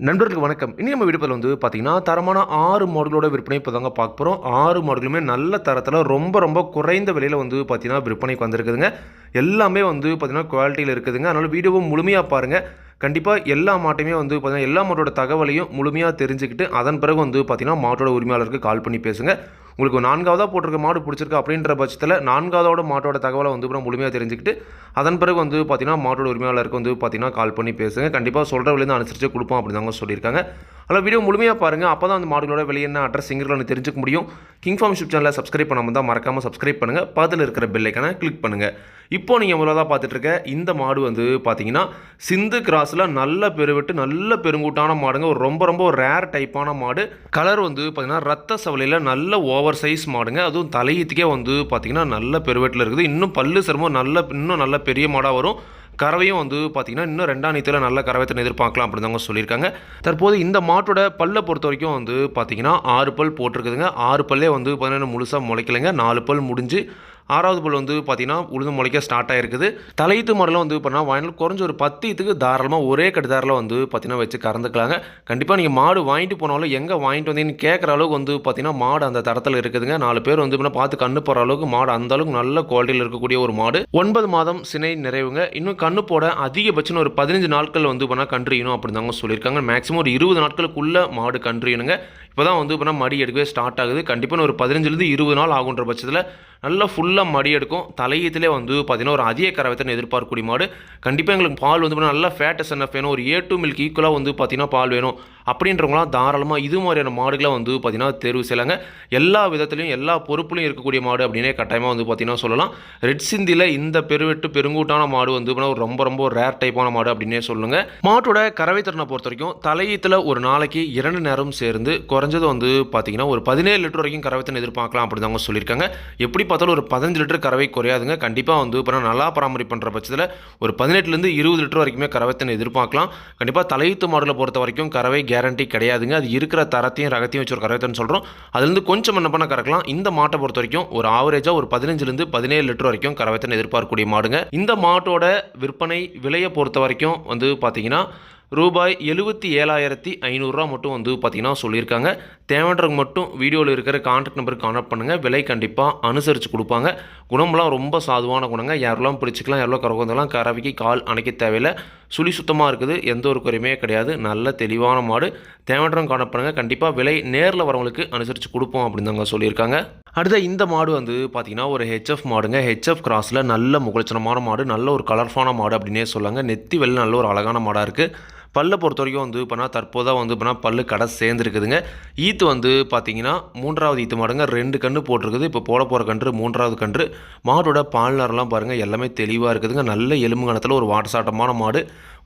நண்பர்களுக்கு வணக்கம். இனி நம்ம விடுப்பதில் வந்து பார்த்தீங்கன்னா தரமான ஆறு மாடலோட விற்பனை இப்போ தாங்க பார்க்க போகிறோம் ஆறு மாடலுமே நல்ல தரத்தில் ரொம்ப ரொம்ப குறைந்த விலையில் வந்து பார்த்தீங்கன்னா விற்பனைக்கு வந்திருக்குதுங்க. எல்லாமே வந்து பார்த்தீங்கன்னா குவாலிட்டியில் இருக்குதுங்க. அதனால் வீடியோவும் முழுமையாக பாருங்கள் கண்டிப்பாக எல்லா மாட்டையுமே வந்து பார்த்தீங்கன்னா எல்லா மாட்டோட தகவலையும் முழுமையாக தெரிஞ்சுக்கிட்டு அதன் பிறகு வந்து பார்த்தீங்கன்னா மாட்டோட உரிமையாளருக்கு கால் பண்ணி பேசுங்கள் உங்களுக்கு நான்காவதாக போட்டிருக்க மாடு பிடிச்சிருக்கு அப்படின்ற பட்சத்தில் நான்காவதோட மாட்டோட தகவலை வந்து நம்ம முழுமையாக தெரிஞ்சுக்கிட்டு அதன் பிறகு வந்து பார்த்தீங்கன்னா மாட்டோட உரிமையாளருக்கு வந்து பார்த்தீங்கன்னா கால் பண்ணி பேசுங்க. கண்டிப்பாக சொல்கிற விலையிருந்து அனுசரித்து கொடுப்போம் அப்படின்னு தாங்க சொல்லியிருக்காங்க. அதில் வீடியோ முழுமையாக பாருங்கள் அப்போ தான் அந்த மாடுகளோட வெளியே என்ன அட்ரஸ் எங்களுக்கு தெரிஞ்சுக்க முடியும். கிங் ஃபார்ம் ஷிப் சேனலை சப்ஸ்கிரைப் பண்ணாமல் தான் மறக்காமல் சப்ஸ்கிரைப் பண்ணுங்கள் பக்கத்தில் இருக்கிற பெல்லைக்கான கிளிக் பண்ணுங்கள் இப்போ நீங்கள் முதலாக பார்த்துட்டு இருக்க இந்த மாடு வந்து பார்த்தீங்கன்னா சிந்து கிராஸில் நல்ல பெருவிட்டு நல்ல பெருங்கூட்டான மாடுங்க. ஒரு ரொம்ப ரொம்ப ரேர் டைப்பான மாடு. கலர் வந்து பார்த்தீங்கன்னா ரத்த சவலையில் நல்ல ஓவர் சைஸ் மாடுங்க. அதுவும் தலையீத்துக்கே வந்து பார்த்தீங்கன்னா நல்ல பெருவெட்டில் இருக்குது. இன்னும் பல்லு சிரமம் நல்ல இன்னும் நல்ல பெரிய மாடாக வரும். கறவையும் வந்து பார்த்திங்கன்னா இன்னும் ரெண்டாம் நீத்தில் நல்ல கறவைத்தனை எதிர்பார்க்கலாம் அப்படின்னு தாங்க சொல்லியிருக்காங்க. தற்போது இந்த மாட்டோட பல்லை பொறுத்த வரைக்கும் வந்து பார்த்தீங்கன்னா ஆறு பல் போட்டிருக்குதுங்க. ஆறு பல்லே வந்து பார்த்தீங்கன்னா முழுசாக முளைக்கலைங்க. நாலு பல் முடிஞ்சு ஆறாவது பல் வந்து பார்த்தீங்கன்னா உளுந்து முளைக்க ஸ்டார்ட் ஆகிருக்குது தலையீத்து மாடலாம் வந்து பண்ணால் வாங்கினால் குறைஞ்ச ஒரு பத்து இதுக்கு தாராளமாக ஒரே கட்டுதாரில் வந்து பார்த்தீங்கன்னா வச்சு கறந்துக்கலாங்க. கண்டிப்பாக நீங்கள் மாடு வாங்கிட்டு போனாலும் எங்கே வாங்கிட்டு வந்தீங்கன்னு கேட்குற அளவுக்கு வந்து பார்த்தீங்கன்னா மாடு அந்த தரத்தில் இருக்குதுங்க. நாலு பேர் வந்து பார்த்து கண்ணு போகிற அளவுக்கு மாடு அந்த அளவுக்கு நல்ல குவாலிட்டியில் இருக்கக்கூடிய ஒரு மாடு. ஒன்பது மாதம் சினை நிறைவுங்க. இன்னும் கண்ணு போட அதிகபட்சம் ஒரு பதினஞ்சு நாட்கள் வந்து பண்ணால் கன்றியணும் அப்படின்னு தாங்க சொல்லியிருக்காங்க. மேக்ஸிமம் ஒரு இருபது நாட்களுக்குள்ள மாடு கன்றியணுங்க இப்போ தான் வந்து இப்போ மடி எடுக்கவே ஸ்டார்ட் ஆகுது. கண்டிப்பாக ஒரு பதினஞ்சுலேருந்து இருபது நாள் ஆகுன்ற பட்சத்தில் நல்லா ஃபுல்லாக மடி எடுக்கும். தலையத்திலே வந்து பார்த்தீங்கன்னா ஒரு அதிக கறவைத்தனை எதிர்பார்க்கக்கூடிய மாடு. கண்டிப்பாக எங்களுக்கு பால் வந்து பார்த்தீங்கன்னா நல்லா ஃபேட்டஸ் என்ன வேணும். ஒரு ஏ டூ மில்க் ஈக்குவலாக வந்து பார்த்திங்கன்னா பால் வேணும். அப்படின்றவங்களாம் தாராளமாக இது மாதிரியான மாடுகளை வந்து பார்த்திங்கன்னா தேர்வு செய்யலாங்க. எல்லா விதத்துலையும் எல்லா பொறுப்புலையும் இருக்கக்கூடிய மாடு அப்படின்னே கட்டாயமாக வந்து பார்த்திங்கன்னா சொல்லலாம். ரெட் சிந்தியில் இந்த பெருவெட்டு பெருங்கூட்டான மாடு வந்து ஒரு ரொம்ப ரொம்ப ரேர் டைப்பான மாடு அப்படின்னே சொல்லுங்க. மாட்டோட கறவை திறனை பொறுத்த வரைக்கும் தலையீத்தில் ஒரு நாளைக்கு இரண்டு நேரம் சேர்ந்து குறைஞ்சது வந்து பார்த்திங்கன்னா ஒரு பதினேழு லிட்டர் வரைக்கும் கறவைத்தனை எதிர்பார்க்கலாம் அப்படின்னு தாங்க சொல்லியிருக்காங்க. எப்படி பார்த்தாலும் ஒரு பதினஞ்சு லிட்டர் கறவை குறையாதுங்க. கண்டிப்பாக வந்து இப்போ நல்லா பராமரிப்பு பண்ணுற பட்சத்தில் ஒரு பதினெட்டுலேருந்து இருபது லிட்டர் வரைக்குமே கறவைத்தனை எதிர்பார்க்கலாம். கண்டிப்பாக தலையீத்து மாடுகளை பொறுத்த வரைக்கும் கறவை கேரண்டி கிடையாதுங்க. அது இருக்கிற தரத்தையும் ரகத்தையும் வச்சு ஒரு கறவைத்தன்னு சொல்கிறோம் அதுலேருந்து கொஞ்சம் என்ன பண்ண கறக்கலாம். இந்த மாட்டை பொறுத்த வரைக்கும் ஒரு ஆவரேஜாக ஒரு பதினஞ்சுலேருந்து பதினேழு லிட்டர் வரைக்கும் கறவைத்தனை எதிர்பார்க்கக்கூடிய மாடுங்க. இந்த மாட்டோட விற்பனை விலையை பொறுத்த வரைக்கும் வந்து பார்த்தீங்கன்னா ரூபாய் எழுபத்தி ஏழாயிரத்தி ஐநூறுரூவா மட்டும் வந்து பார்த்தீங்கன்னா சொல்லியிருக்காங்க. தேவைன்றவங்க மட்டும் வீடியோவில் இருக்கிற கான்டாக்ட் நம்பருக்கு கான்டாக்ட் பண்ணுங்கள் விலை கண்டிப்பாக அனுசரித்து கொடுப்பாங்க. குணம்லாம் ரொம்ப சாதுவான குணங்க. யாரெல்லாம் பிடிச்சிக்கலாம் யாரெல்லாம் கறக்கலாம் கறவைக்கு கால் அணைக்க தேவையில்லை. சுழி சுத்தமாக இருக்குது எந்த ஒரு குறையுமே கிடையாது. நல்ல தெளிவான மாடு. தேவைன்றவங்க காணப்படுங்க கண்டிப்பாக விலை நேரில் வரவங்களுக்கு அனுசரித்து கொடுப்போம் அப்படின்னு தாங்க சொல்லியிருக்காங்க. அடுத்த இந்த மாடு வந்து பார்த்தீங்கன்னா ஒரு ஹெச்எஃப் மாடுங்க. ஹெச்எஃப் கிராஸில் நல்ல முகலட்சணமான மாடு நல்ல ஒரு கலர்ஃபான மாடு அப்படின்னே சொல்லாங்க. நெத்தி வெள்ளை நல்ல ஒரு அழகான மாடாக இருக்குது பல்லை பொறுத்த வரைக்கும் வந்து இப்போனா தற்போதாக வந்து இப்போனா பல்லு கடை சேர்ந்துருக்குதுங்க. ஈத்து வந்து பார்த்தீங்கன்னா மூன்றாவது ஈத்து மாடுங்க. ரெண்டு கன்று போட்டிருக்குது. இப்போ போட போகிற கன்று மூன்றாவது கன்று. மாடோட பால்நரெலாம் பாருங்கள் எல்லாமே தெளிவாக இருக்குதுங்க. நல்ல எலும்பு கணத்தில் ஒரு வாட்டசாட்டமான மாடு.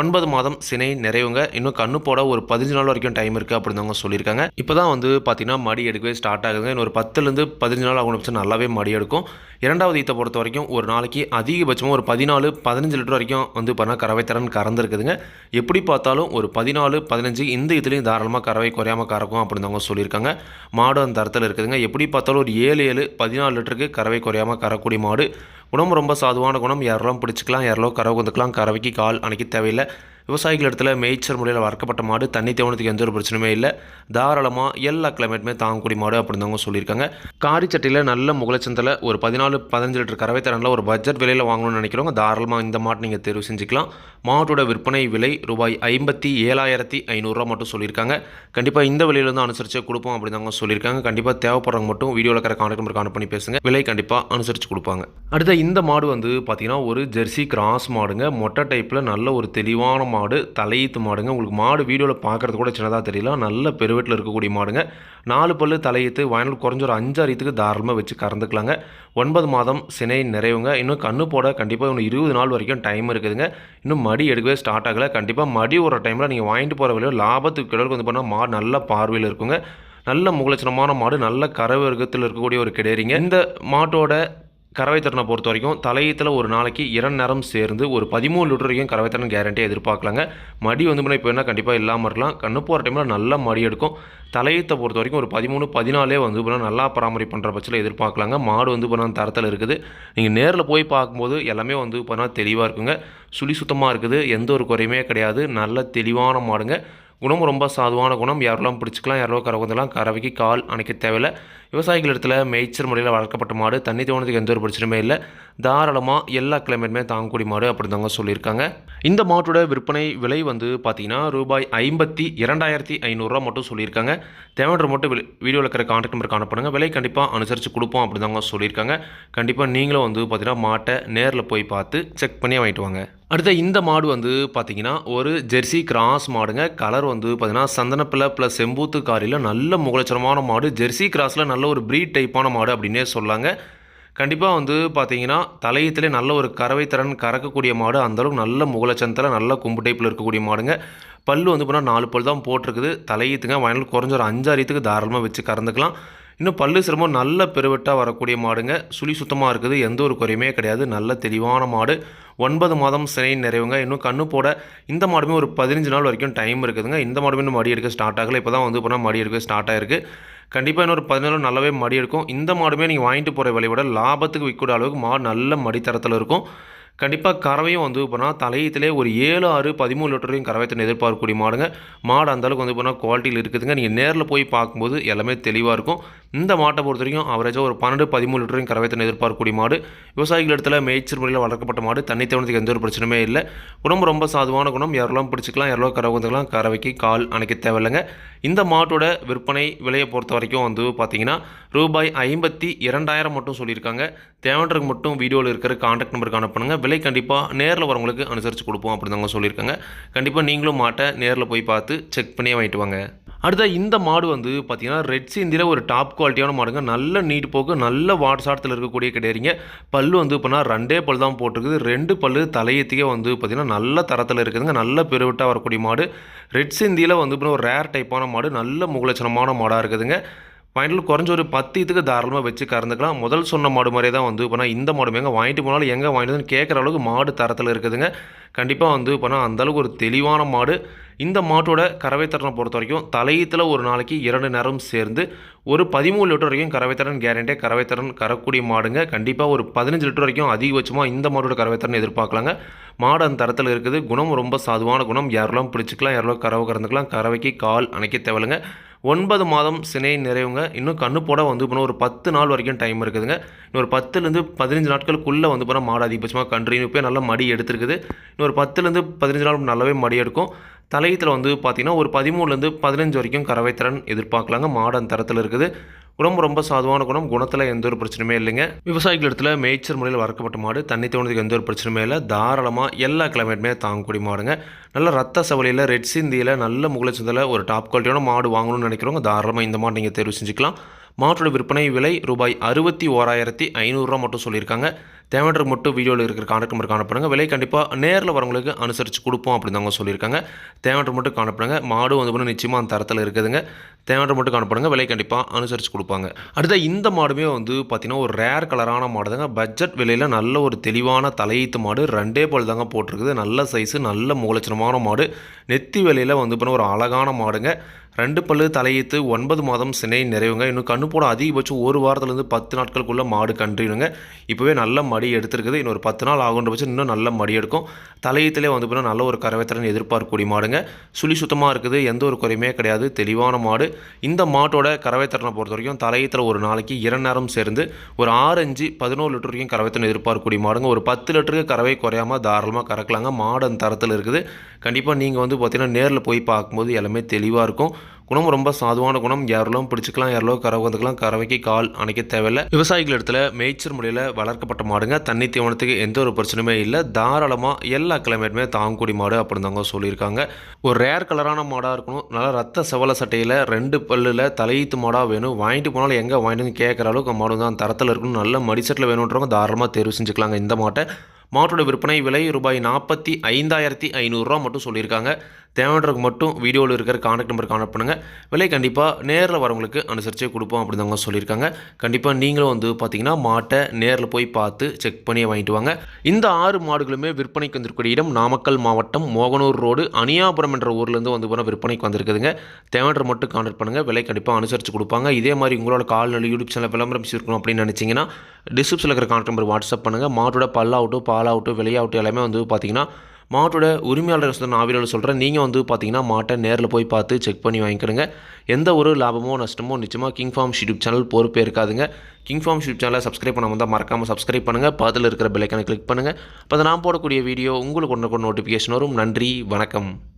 ஒன்பது மாதம் சினை நிறைவுங்க. இன்னும் கண்ணு போட ஒரு பதினஞ்சு நாள் வரைக்கும் டைம் இருக்குது அப்படின்னுவங்க சொல்லியிருக்காங்க. இப்போ தான் வந்து பார்த்தீங்கன்னா மடி எடுக்கவே ஸ்டார்ட் ஆகுதுங்க. இன்னும் ஒரு பத்துலேருந்து பதினஞ்சு நாள் ஆகணும் பட்சம் நல்லாவே மடி எடுக்கும். இரண்டாவது ஈத்தை பொறுத்த வரைக்கும் ஒரு நாளைக்கு அதிகபட்சமாக ஒரு பதினாலு பதினஞ்சு லிட்டர் வரைக்கும் வந்து பார்த்தீங்கன்னா கறவை திறன் கறந்துருக்குதுங்க. எப்படி பார்த்தாலும் ஒரு பதினாலு பதினஞ்சு இந்த இதுலேயும் தாராளமாக கறவை குறையாமல் கறக்கும் அப்படின்னு அவங்க சொல்லியிருக்காங்க. மாடு அந்த தரத்தில் இருக்குதுங்க. எப்படி பார்த்தாலும் ஒரு ஏழு ஏழு பதினாலு லிட்டருக்கு கறவை குறையாமல் கறக்கூடிய மாடு. குணம் ரொம்ப சாதுவான குணம். யாரெல்லாம் பிடிச்சிக்கலாம் யாரெல்லாம் கரை வந்துக்கலாம் கறவைக்கு கால் அணைக்க தேவையில்லை. விவசாயிகள் இடத்துல மேய்ச்சல் முறையில் வளர்க்கப்பட்ட மாடு தண்ணி தேவனத்துக்கு எந்த ஒரு பிரச்சனையுமே இல்லை. தாராளமாக எல்லா கிளைமேட்டுமே தாங்கக்கூடிய மாடு அப்படின்னு அவங்க சொல்லியிருக்காங்க காரிச்சட்டையில் நல்ல முகலச்சந்தில் ஒரு பதினாலு பதினஞ்சு லிட்டர் கறவை தரனில் ஒரு பட்ஜெட் விலையில் வாங்கணும்னு நினைக்கிறவங்க தாராளமாக இந்த மாட்டு நீங்கள் தேர்வு செஞ்சுக்கலாம். மாட்டோட விற்பனை விலை ரூபாய் ஐம்பத்தி ஏழாயிரத்தி ஐநூறுரூவா மட்டும் சொல்லியிருக்காங்க. கண்டிப்பாக இந்த விலையில வந்து அனுசரித்து கொடுப்போம் அப்படின்னு அவங்க சொல்லியிருக்காங்க. கண்டிப்பாக தேவைப்படுறவங்க மட்டும் வீடியோவில் இருக்கிற கான்டாக்ட் நம்பர் கான்ட் பண்ணி பேசுங்க. விலை கண்டிப்பாக அனுசரித்து கொடுப்பாங்க. அடுத்த இந்த மாடு வந்து பார்த்தீங்கன்னா ஒரு ஜெர்சி கிராஸ் மாடுங்க. மொட்டை டைப்பில் நல்ல ஒரு தெளிவான மாடு தலையீத்து மாடுங்க. உங்களுக்கு மாடு வீடியோவில் பார்க்குறது கூட சின்னதாக தெரியல. நல்ல பெருவெட்டில் இருக்கக்கூடிய மாடுங்க. நாலு பல்லு தலையீத்து வயநாடு குறைஞ்ச ஒரு அஞ்சாறு தாராளமாக வச்சு கறந்துக்கலாங்க. ஒன்பது மாதம் சினை நிறைவுங்க. இன்னும் கண்ணு போட கண்டிப்பாக இன்னும் இருபது நாள் வரைக்கும் டைம் இருக்குதுங்க. இன்னும் மடி எடுக்கவே ஸ்டார்ட் ஆகலை. கண்டிப்பாக மடி ஒரு டைமில் நீங்கள் வாங்கிட்டு போகிற விலையோ லாபத்துக்கு கிடக்கு வந்து பண்ணால் மாடு நல்ல பார்வையில் இருக்குங்க. நல்ல முகலட்சணமான மாடு நல்ல கரவர்க்கத்தில் இருக்கக்கூடிய ஒரு கிடையிறீங்க. இந்த மாட்டோட கறவை திறனை பொறுத்த வரைக்கும் தலையத்தில் ஒரு நாளைக்கு இரண்டு நேரம் சேர்ந்து ஒரு பதிமூணு லிட்டர் வரைக்கும் கறவை திறன் கேரண்டியாக எதிர்பார்க்கலாங்க. மடி வந்து இப்போ என்ன கண்டிப்பாக இல்லாமல் இருக்கலாம். கண்ணு போகிற டைமில் நல்ல மடி எடுக்கும். தலையத்தை பொறுத்த வரைக்கும் ஒரு பதிமூணு பதினாலே வந்து இப்போ நல்லா பராமரிப்பு பண்ணுற பட்சத்தில் எதிர்பார்க்கலாங்க. மாடு வந்து இப்போ தரத்தில் இருக்குது. நீங்கள் நேரில் போய் பார்க்கும்போது எல்லாமே வந்து இப்போ தெளிவாக இருக்குங்க. சுழி சுத்தமாக இருக்குது. எந்த ஒரு குறையுமே கிடையாது. நல்ல தெளிவான மாடுங்க. குணம் ரொம்ப சாதுவான குணம். யாரெல்லாம் பிடிச்சிக்கலாம் யாரெல்லாம் கறவுந்தலாம் கறவைக்கு கால் அணைக்க தேவையில்லை. விவசாயிகள் இடத்துல மேய்ச்சல் முறையில் வளர்க்கப்பட்ட மாடு தண்ணி தோணதுக்கு எந்த ஒரு பிரச்சனையுமே இல்லை. தாராளமாக எல்லா கிளைமேட்டுமே தாங்கக்கூடிய மாடு அப்படி தாங்க சொல்லியிருக்காங்க. இந்த மாட்டோட விற்பனை விலை வந்து பார்த்தீங்கன்னா ரூபாய் ஐம்பத்தி இரண்டாயிரத்தி ஐநூறுரூவா மட்டும் சொல்லியிருக்காங்க. தேவையான மட்டும் வீடியோவில் இருக்கிற கான்டாக்ட் நம்பர் காணப்படுங்க. விலை கண்டிப்பாக அனுசரித்து கொடுப்போம் அப்படிதாங்க சொல்லியிருக்காங்க. கண்டிப்பாக நீங்களும் வந்து பார்த்தீங்கன்னா மாட்டை நேரில் போய் பார்த்து செக் பண்ணி வாங்கிட்டு வாங்க. அடுத்த இந்த மாடு வந்து பார்த்தீங்கன்னா ஒரு ஜெர்சி கிராஸ் மாடுங்க. கலர் வந்து பார்த்தீங்கன்னா சந்தனப்பிள்ளை ப்ளஸ் செம்பூத்து காரியில் நல்ல முகலட்சணமான மாடு. ஜெர்சி கிராஸில் நல்ல ஒரு ப்ரீட் டைப்பான மாடு அப்படின்னே சொல்லாங்க. கண்டிப்பாக வந்து பார்த்தீங்கன்னா தலையத்திலே நல்ல ஒரு கறவை திறன் கறக்கக்கூடிய மாடு அந்தளவுக்கு நல்ல முகலச்சந்தில் நல்ல கும்பு டைப்பில் இருக்கக்கூடிய மாடுங்க. பல்லு வந்து போனால் நாலு பல் தான் போட்டிருக்குது. தலையீத்துங்க வயலில் குறைஞ்ச ஒரு அஞ்சாரியத்துக்கு தாராளமாக வச்சு கறந்துக்கலாம். இன்னும் பல்லு சிரமம் நல்ல பெருவெட்டாக வரக்கூடிய மாடுங்க. சுழி சுத்தமாக இருக்குது எந்த ஒரு குறையுமே கிடையாது. நல்ல தெளிவான மாடு. ஒன்பது மாதம் சினை நிறைவுங்க. இன்னும் கண்ணு போட இந்த மாடுமே ஒரு பதினஞ்சு நாள் வரைக்கும் டைம் இருக்குதுங்க. இந்த மாடுமே இன்னும் மடி எடுக்க ஸ்டார்ட் ஆகலை. இப்போ தான் வந்து போனால் மடி எடுக்க ஸ்டார்ட் ஆகிருக்கு கண்டிப்பாக இன்னொரு பதினேழு நல்லாவே மடி எடுக்கும் இந்த மாடுமே நீங்கள் வாங்கிட்டு போகிற விலை விட லாபத்துக்கு விற்கக்கூடிய அளவுக்கு மாடு நல்ல மடித்தரத்தில் இருக்கும். கண்டிப்பாக கறவையும் வந்து போனால் தலையத்திலே ஒரு ஏழு ஆறு பதிமூணு லிட்டரையும் கறவை எதிர்பார்க்கக்கூடிய மாடுங்க. மாடு அந்தளவுக்கு வந்து போனால் குவாலிட்டியில் இருக்குதுங்க. நீங்கள் நேரில் போய் பார்க்கும்போது எல்லாமே தெளிவாக இருக்கும். இந்த மாட்டை பொறுத்த வரைக்கும் அவரேஜாக ஒரு பன்னெண்டு பதிமூணு லிட்டரையும் கறவை எதிர்பார்க்கக்கூடிய மாடு. விவசாயிகள் இடத்துல மேய்ச்சல் முறையில் வளர்க்கப்பட்ட மாடு. தண்ணி தேவனத்துக்கு எந்த ஒரு பிரச்சனையுமே இல்லை. குணம் ரொம்ப சாதுவான குணம். யாரெல்லாம் பிடிச்சிக்கலாம் யாரெல்லாம் கறவை வந்துக்கலாம் கறவைக்கு கால் அணைக்க தேவையில்லைங்க. இந்த மாட்டோட விற்பனை விலையை பொறுத்த வரைக்கும் வந்து பார்த்தீங்கன்னா ரூபாய் ஐம்பத்தி இரண்டாயிரம் மட்டும் சொல்லியிருக்காங்க. தேவன்றதுக்கு மட்டும் வீடியோவில் இருக்கிற கான்டாக்ட் நம்பருக்கு அனுப்பணுங்க. விலை கண்டிப்பாக நேரில் வரவங்களுக்கு அனுசரித்து கொடுப்போம் அப்படின்னு தாங்க சொல்லியிருக்காங்க. கண்டிப்பாக நீங்களும் மாட்டை நேரில் போய் பார்த்து செக் பண்ணியே வாங்கிட்டு வாங்க. அடுத்த இந்த மாடு வந்து பார்த்தீங்கன்னா ரெட் சிந்தியில் ஒரு டாப் குவாலிட்டியான மாடுங்க. நல்ல நீட் போக்கு நல்ல வாட்ஸாட்டத்தில் இருக்கக்கூடிய கிடையாதுங்க. பல் வந்து இப்போனா ரெண்டே பல் தான் போட்டிருக்குது. ரெண்டு பல்லு தலையத்துக்கே வந்து பார்த்திங்கன்னா நல்ல தரத்தில் இருக்குதுங்க. நல்ல பெருவிட்டாக வரக்கூடிய மாடு. ரெட் சிந்தியில் வந்து இப்போ ஒரு ரேர் டைப்பான மாடு. நல்ல முகலட்சணமான மாடாக இருக்குதுங்க. ஃபைனல் குறைஞ்ச ஒரு பத்து இதுக்கு தாராளமாக வச்சு கறந்துக்கலாம். முதல் சொன்ன மாடு மாதிரியே தான் வந்து இப்போ இந்த மாடு எங்கே வாங்கிட்டு போனாலும் எங்கே வாங்கிட்டு வந்து கேட்குற அளவுக்கு மாடு தரத்தில் இருக்குதுங்க. கண்டிப்பாக வந்து இப்போ அந்தளவுக்கு ஒரு தெளிவான மாடு. இந்த மாட்டோட கறவை திறனை பொறுத்த வரைக்கும் தலையத்தில் ஒரு நாளைக்கு இரண்டு நேரம் சேர்ந்து ஒரு பதிமூணு லிட்டர் வரைக்கும் கறவை திறன் கேரண்டே கறவை திறன் கறக்கூடிய மாடுங்க. கண்டிப்பாக ஒரு பதினஞ்சு லிட்டர் வரைக்கும் அதிகபட்சமாக இந்த மாடோட கறவை திறன் எதிர்பார்க்கலாங்க. மாடு அந்த தரத்தில் இருக்குது. குணம் ரொம்ப சாதுவான குணம். யாரெல்லாம் பிடிச்சிக்கலாம் யாரெல்லாம் கறவை கறந்துக்கலாம் கறவைக்கு கால் அணைக்க தேவையில்லைங்க. ஒன்பது மாதம் சினை நிறைவுங்க. இன்னும் கண்ணு போட வந்து போனால் ஒரு பத்து நாள் வரைக்கும் டைம் இருக்குதுங்க. இன்னொரு பத்துலேருந்து பதினஞ்சு நாட்களுக்குள்ளே வந்து போனால் மாடு அதிகபட்சமாக கன்றினியூ போய் நல்லா மடி எடுத்துருக்குது. ஒரு பத்துலேருந்து பதினஞ்சு நாள் நல்லாவே மடி எடுக்கும். தலையத்தில் வந்து பார்த்திங்கன்னா ஒரு பதிமூணுலேருந்து பதினஞ்சு வரைக்கும் கறவை திறன் எதிர்பார்க்கலாங்க மாடன் தரத்தில் இருக்குது. குணம் ரொம்ப சாதுவான குணம் குணத்தில் எந்த ஒரு பிரச்சனையுமே இல்லைங்க. விவசாயிகள் இடத்துல மேய்ச்சல் முறையில் வளர்க்கப்பட்ட மாடு தண்ணி தோணுதுக்கு எந்த ஒரு பிரச்சனையுமே இல்லை. தாராளமாக எல்லா கிளைமேட்டுமே தாங்கக்கூடிய மாடுங்க. நல்ல ரத்த சவலியில் ரெட் சிந்தியில் நல்ல முகலச்சந்தில் ஒரு டாப் குவாலிட்டியான மாடு வாங்கணும்னு நினைக்கிறவங்க தாராளமாக இந்த மாடு நீங்கள் தேர்வு செஞ்சுக்கலாம். மாட்டோட விற்பனை விலை ரூபாய் அறுபத்தி ஓராயிரத்தி ஐநூறுரூவா மட்டும் சொல்லியிருக்காங்க. தேவையான மட்டும் வீடியோவில் இருக்கிற கான்டாக்ட் நம்பர் காணப்படுங்க. விலை கண்டிப்பாக நேரில் வரவங்களுக்கு அனுசரித்து கொடுப்போம் அப்படின்னு சொல்லியிருக்காங்க. தேவையான மட்டும் காணப்படுங்க. மாடு வந்து பண்ண நிச்சயமாக அந்த தரத்தில் இருக்குதுங்க. தேவைன்ற மட்டும் காணப்படுங்க. விலை கண்டிப்பாக அனுசரித்து கொடுப்பாங்க. அடுத்த இந்த மாடுமே வந்து பார்த்திங்கன்னா ஒரு ரேர் கலரான மாடு தாங்க பட்ஜெட் விலையில் நல்ல ஒரு தெளிவான தலையீத்து மாடு. ரெண்டே போல் தாங்க போட்டிருக்குது. நல்ல சைஸு நல்ல மூலச்சனமான மாடு. நெத்தி விலையில் வந்து பண்ண ஒரு அழகான மாடுங்க. ரெண்டு பல்லு தலையீத்து ஒன்பது மாதம் சினை நிறைவுங்க. இன்னும் கண்ணு போட அதிகபட்சம் ஒரு வாரத்துலேருந்து பத்து நாட்களுக்குள்ளே மாடு கன்றிடுங்க இப்போவே நல்ல மாடு எடுத்துருக்குது. இன்னொரு பத்து நாள் ஆகுன்ற பட்சம் இன்னும் நல்ல மடி எடுக்கும். தலையத்திலே வந்து பார்த்தீங்கன்னா நல்ல ஒரு கரவைத்திறன் எதிர்பார்க்கக்கூடிய மாடுங்க. சுழி சுத்தமாக இருக்குது. எந்த ஒரு குறையுமே கிடையாது. தெளிவான மாடு. இந்த மாட்டோட கறவைத்திறனை பொறுத்த வரைக்கும் தலையத்தில் ஒரு நாளைக்கு இரண்டு நேரம் சேர்ந்து ஒரு ஆறு அஞ்சு பதினோரு லிட்டர் வரைக்கும் கறவைத்திறன் எதிர்பார்க்கக்கூடிய மாடுங்க. ஒரு பத்து லிட்டருக்கு கறவை குறையாமல் தாராளமாக கறக்கலாங்க. மாடு அந்த தரத்தில் இருக்குது. கண்டிப்பாக நீங்கள் வந்து பார்த்திங்கன்னா நேரில் போய் பார்க்கும்போது எல்லாமே தெளிவாக இருக்கும். குணம் ரொம்ப சாதுவான குணம். யாரெல்லாம் பிடிச்சிக்கலாம் யாரெல்லாம் கறவை வந்துக்கலாம் கறவைக்கு கால் அணைக்க தேவையில்லை. விவசாயிகள் இடத்துல மேய்ச்சல் முறையில் வளர்க்கப்பட்ட மாடுங்க. தண்ணி தீவனத்துக்கு எந்த ஒரு பிரச்சனையுமே இல்லை. தாராளமாக எல்லா கிளைமேட்டுமே தாங்கக்கூடிய மாடு அப்படின்னு தாங்க சொல்லியிருக்காங்க. ஒரு ரேர் கலரான மாடாக இருக்கணும். நல்லா ரத்த செவல சட்டையில் ரெண்டு பல்லில் தலையீத்து மாடாக வேணும். வாங்கிட்டு போனாலும் எங்கே வாங்கிட்டுன்னு கேட்குற அளவுக்கு மாடு தான் தரத்தில் இருக்கணும். நல்ல மடிச்சட்டில் வேணுன்றவங்க தாராளமாக தேர்வு செஞ்சுக்கலாங்க இந்த மாட்டை. மாட்டோட விற்பனை விலை ரூபாய் நாற்பத்தி ஐந்தாயிரத்தி ஐநூறுரூவா மட்டும் சொல்லியிருக்காங்க. தேவைன்றதுக்கு மட்டும் வீடியோவில் இருக்கிற கான்டாக்ட் நம்பர் கான்டாக்ட் பண்ணுங்கள் விலை கண்டிப்பாக நேரில் வரவங்களுக்கு அனுசரிச்சே கொடுப்போம் அப்படிதாங்க சொல்லியிருக்காங்க. கண்டிப்பாக நீங்களும் வந்து பார்த்தீங்கன்னா மாட்டை நேரில் போய் பார்த்து செக் பண்ணி வாங்கிட்டு வாங்க. இந்த ஆறு மாடுகளுமே விற்பனைக்கு வந்திருக்கக்கூடிய இடம் நாமக்கல் மாவட்டம் மோகனூர் ரோடு அணியாபுரம் என்ற ஊர்லேருந்து வந்து போனால் விற்பனைக்கு வந்திருக்குதுங்க. தேவைன்ற மட்டும் கான்டாக்ட் பண்ணுங்கள் விலை கண்டிப்பாக அனுசரித்து கொடுப்பாங்க. இதே மாதிரி உங்களோட கால்நடை யூடியூப் சேனல் விளம்பரம் இருக்கணும் அப்படின்னு நினச்சிங்கன்னா டிஸ்கிரிப்ஷனில் இருக்கிற கான்டாக்ட் நம்பர் வாட்ஸ்அப் பண்ணுங்கள் மாட்டோட பல்லாகட்டும் பாலாகட்டும் விலையாகட்டும் எல்லாமே வந்து பார்த்தீங்கன்னா மாட்டோட உரிமையாளர் சொன்ன ஆவியாளர் சொல்கிறேன் நீங்கள் வந்து பார்த்தீங்கன்னா மாட்டை நேரில் போய் பார்த்து செக் பண்ணி வாங்கிக்கிறங்க. எந்த ஒரு லாபமோ நஷ்டமோ நிச்சயமாக கிங் ஃபார்ம் யூடியூப் சேனல் பொறுப்பே இருக்காதுங்க. கிங் ஃபார்ம் யூடியூப் சேனலை சப்ஸ்கிரைப் பண்ணாமல் தான் மறக்காமல் சப்ஸ்கிரைப் பண்ணுங்கள் பக்கத்தில் இருக்கிற பெல்லைக்கான கிளிக் பண்ணுங்கள் அப்போ நான் போடக்கூடிய வீடியோ உங்களுக்கு ஒன்று நோட்டிஃபிகேஷன் வரும். நன்றி வணக்கம்.